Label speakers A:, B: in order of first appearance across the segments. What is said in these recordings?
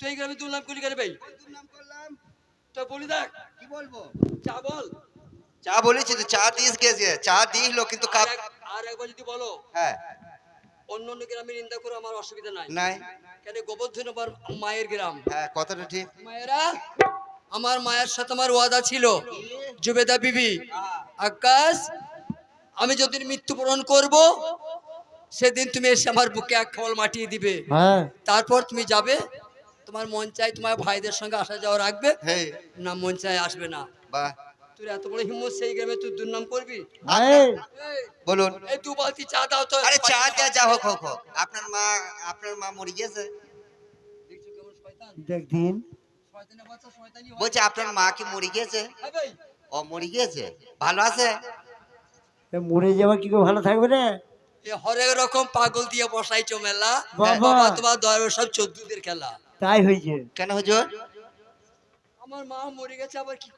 A: তুই এই গ্রামে দুর্নাম করলি কেন ভাই?
B: দুর্নাম করলাম।
A: তো বলি দেখ।
B: কি বলব?
A: চা বল।
B: চা বলেছি তো চা দিস গেছে চা দিলো কিন্তু কাপ
A: আর একবার যদি বলো
B: হ্যাঁ।
A: অন্য অন্য গ্রামে নিন্দা করে আমার অসুবিধা নাই।
B: নাই।
A: কেন গোবর্ধন আমার মায়ের গ্রাম?
B: হ্যাঁ কথাটা ঠিক।
A: মায়েরা আমার মায়ের সাথে আমার ওয়াদা ছিল। জুবেদা বিবি আকাশ আমি যদিন মৃত্যুবরণ করব সেদিন তুমি এসে আমার বুকে এক খবল মাটিয়ে দিবে।
C: হ্যাঁ।
A: তারপর তুমি যাবে তোমার মন চাই তোমার ভাইদের সঙ্গে আসা যাওয়া রাখবে।
B: হ্যাঁ
A: না মন চাই আসবে না।
B: বাহ।
A: তুই এত বড় হিম্মত সেই গ্রামে তুই দুর্নাম করবি?
B: বলুন।
A: এই দু বালতি চা দাও তো।
B: আরে চা দেয়া যা হোক হোক হোক। আপনার মা আপনার মা মরে গেছে।
A: দেখছ কেমন শয়তান?
C: দেখ দিন।
A: শয়তানের বাচ্চা শয়তানি
B: বলছে আপনার মা কি মরে গেছে?
A: হ্যাঁ
B: ও মরে গেছে। ভালো আছে?
C: মরে যাওয়া কি করে ভালো থাকবে রে?
A: এ হরেক রকম পাগল দিয়ে বসাইছো মেলা।
C: বাবা।
A: তোমার দয়ার সব চোদ্দদের খেলা।
C: তাই হয়েছে।
B: কেন হুজুর
A: আমার মা মরে গেছে আবার কি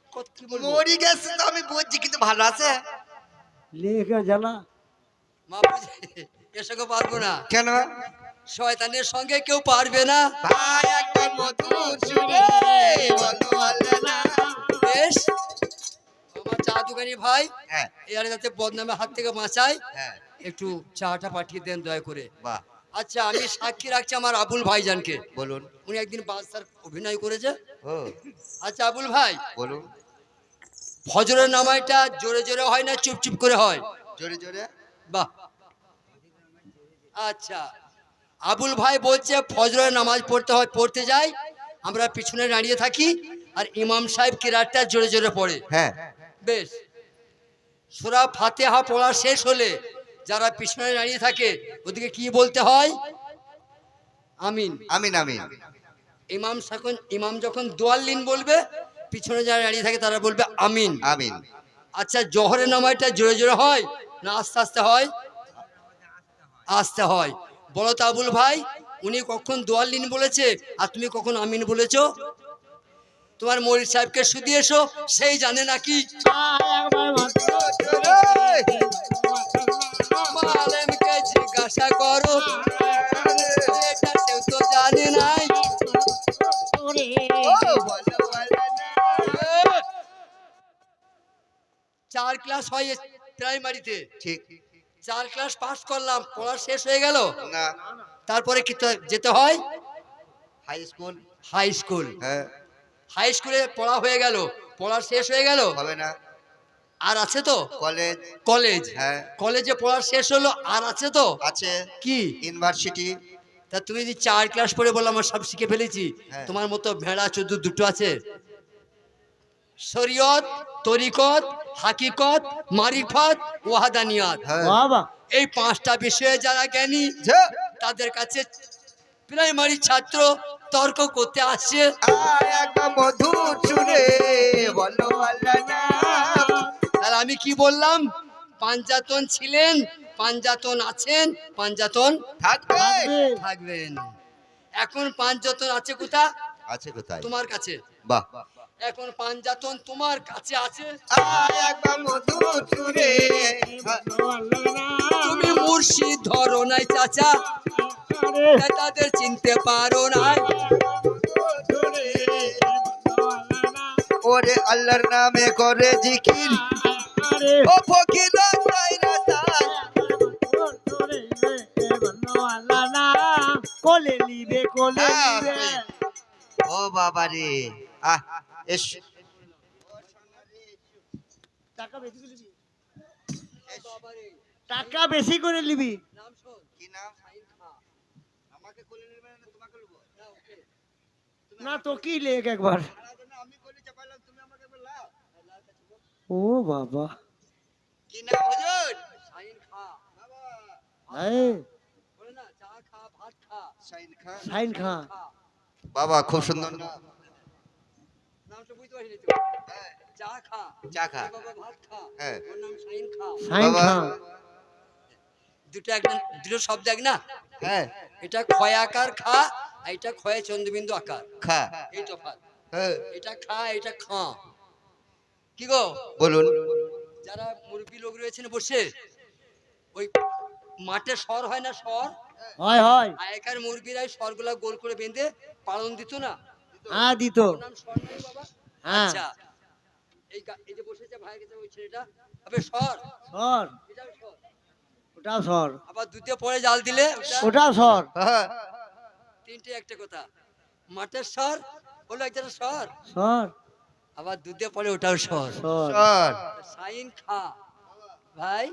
A: বলব?
B: মরে গেছে তো আমি বলছি কিন্তু ভালো আছে।
C: লেখা জ্বালা
A: মা বুঝে পারব না।
B: কেন?
A: শয়তানের সঙ্গে কেউ পারবে না।
B: ভাই একবার মধুর সুরে আল্লাহ না।
A: বেশ। আমার চা দোকানি ভাই
B: হ্যাঁ।
A: এর যাতে বদনামের হাত থেকে বাঁচায়।
B: হ্যাঁ।
A: একটু চাটা পাঠিয়ে দেন দয়া করে।
B: বাহ।
A: আচ্ছা আমি সাক্ষী রাখছি আমার আবুল ভাইজানকে।
B: বলুন।
A: উনি একদিন বাদশার অভিনয় করেছে।
B: ও।
A: আচ্ছা আবুল ভাই।
B: বলুন।
A: ফজরের নামাইটা জোরে জোরে হয় না চুপ চুপ করে হয়?
B: জোরে জোরে।
A: বাহ। আচ্ছা আবুল ভাই বলছে ফজরের নামাজ পড়তে হয় পড়তে যাই। আমরা পিছনে দাঁড়িয়ে থাকি আর ইমাম সাহেব কিরাতটা জোরে জোরে পড়ে।
B: হ্যাঁ।
A: বেশ। সুরা ফাতেহা পড়া শেষ হলে যারা পিছনে দাঁড়িয়ে থাকে ওদিকে কি বলতে হয়? আমিন।
B: আমিন আমিন।
A: ইমাম যখন ইমাম যখন দোয়াল্লিন বলবে পিছনে যারা দাঁড়িয়ে থাকে তারা বলবে আমিন।
B: আমিন।
A: আচ্ছা জহরের নামাজটা জোরে জোরে হয় না আস্তে আস্তে হয়? আস্তে হয়। বলো তো আবুল ভাই উনি কখন দোয়াল্লিন বলেছে আর তুমি কখন আমিন বলেছ? তোমার মরিদ সাহেবকে শুধু এসো সেই জানে নাকি? চার ক্লাস হয় প্রাইমারিতে।
B: ঠিক।
A: চার ক্লাস পাস করলাম পড়া শেষ হয়ে গেল।
B: না।
A: তারপরে কি যেতে হয়?
B: হাই স্কুল
A: হাই স্কুল
B: হ্যাঁ।
A: হাই স্কুলে পড়া হয়ে গেল পড়া শেষ হয়ে গেল।
B: হবে না।
A: আর আছে তো?
B: কলেজ
A: কলেজ
B: হ্যাঁ।
A: কলেজে পড়া শেষ হলো আর আছে তো?
B: আছে।
A: কি?
B: ইউনিভার্সিটি
A: তা তুমি যদি চার ক্লাস পড়ে বলো আমার সব শিখে ফেলেছি।
B: হ্যাঁ।
A: তোমার মতো ভেড়া চোদ্দ দুটো আছে। শরীয়ত তরিকত হাকিকত মারিফত ওয়াহাদানিয়াত।
B: হ্যাঁ।
A: এই পাঁচটা বিষয়ে যারা জ্ঞানী তাদের কাছে প্রাইমারি ছাত্র তর্ক করতে আসছে। তাহলে আমি কি বললাম? পাঞ্জাতন ছিলেন পাঞ্জাতন আছেন? পাঞ্জাতন
B: থাকবে।
A: থাকবেন। এখন পাঞ্জাতন আছে কোথা
B: আছে কোথায়?
A: তোমার কাছে।
B: বাহ।
A: এখন পাঞ্জাতন তোমার কাছে আছে? তুমি মুর্শিদ ধরো নাই চাচা। তাদের চিনতে পারো নাই।
B: ওরে আল্লাহর নামে করে জিকির। ও ফকির।
C: কোলে নিবে কোলে
B: হ্যাঁ,
C: নিবে।
B: ও বাবা রে আহ এস।
C: টাকা বেশি করে নিবি? টাকা বেশি করে নিবি?
A: নাম শোন
B: কি নাম? আমাকে কোলে নেবে না তোমাকে
C: না তো কি লেখ একবার
B: আমি কোলে চাপাইলাম তুমি আমাকে
C: ও বাবা।
B: কি নাম হুজুর?
A: শাহিন খা
C: এই।
A: ভাত খা
B: শাইন
C: খা
B: বাবা খুব সুন্দর। নাম হ্যাঁ,
A: চা খা
B: চা খা
A: এ বাবা ভাত খা
B: হ্যাঁ।
A: ওর নাম দুটো একটা দুটো শব্দ এক না?
B: হ্যাঁ।
A: এটা ক্ষয় আকার খা আর এটা ক্ষয় চন্দ্রবিন্দু আকার।
B: খা।
A: এই
B: হ্যাঁ।
A: এটা খা এটা খা। কি গো?
B: বলুন।
A: যারা মুরব্বী লোক রয়েছেন বসে ওই মাঠে স্বর হয় না স্বর?
C: হয় হয়।
A: আগেকার মুরগিরা স্বরগুলা গোল করে বেঁধে পালন দিত না?
C: হ্যাঁ দিত। হ্যাঁ।
A: আচ্ছা। এই এই যে বসেছে ভাই কাছে ওই ছেলেটা
C: সর ওটাও সর
A: আবার দুধে পরে জাল দিলে
C: ওটাও সর
B: হ্যাঁ
A: তিনটে একটা কথা। মাঠের স্বর হলো একটা স্বর
C: সর
A: আবার দুধে পরে ওটাও
C: সর
B: সর
A: সাইন খা। ভাই